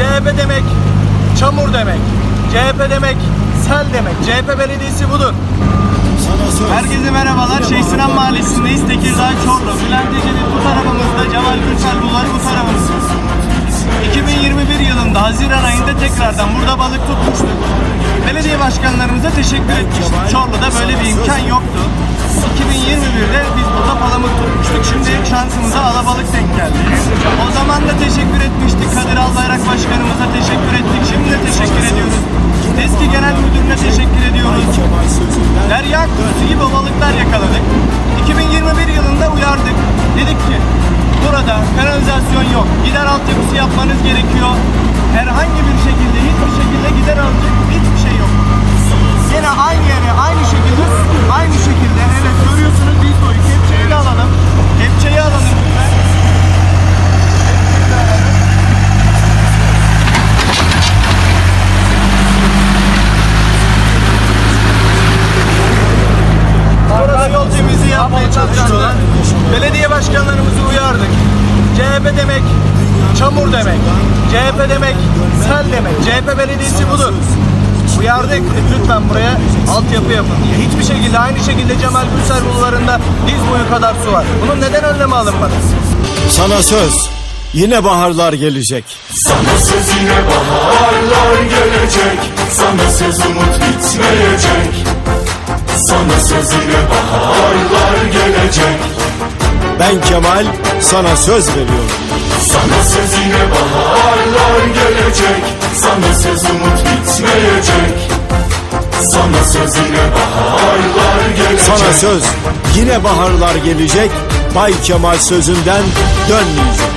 CHP demek çamur demek. CHP demek sel demek. CHP belediyesi budur. Herkese merhabalar. Şeyh Sinan Mahallesi'ndeyiz. Tekirdağ Çorlu. Bülent Ece'nin bu tarafımızda, Cemal Gürsel Bulvarı bu tarafımızda. 2021 yılında Haziran ayında tekrardan burada balık tutmuştuk. Belediye başkanlarımıza teşekkür etmiştik. Çorlu'da böyle bir imkan yoktu. 2021'de Şimdi şansımıza alabalık denk geldi. O zaman da teşekkür etmiştik. Kadir Albayrak Başkanımıza teşekkür ettik. Şimdi de teşekkür ediyoruz. Eski Genel Müdürüne teşekkür ediyoruz. Derya kuzusu gibi balıklar yakaladık. 2021 yılında uyardık. Dedik ki burada kanalizasyon yok. Gider altyapısı yapmanız gerekiyor. Herhangi CHP demek çamur demek. CHP demek sel demek. CHP belediyesi budur. Uyardık. Lütfen buraya altyapı yapın diye. Hiçbir şekilde aynı şekilde Cemal Gürsel bulvarında diz boyu kadar su var. Bunun neden önlemi alınmadı? Sana söz. Yine baharlar gelecek. Sana söz yine baharlar gelecek Sana söz Ben Kemal sana söz veriyorum. Sana söz yine baharlar gelecek Sana söz umut bitmeyecek Sana söz yine baharlar gelecek Sana söz. Yine baharlar gelecek. Bay Kemal sözünden dönmeyecek.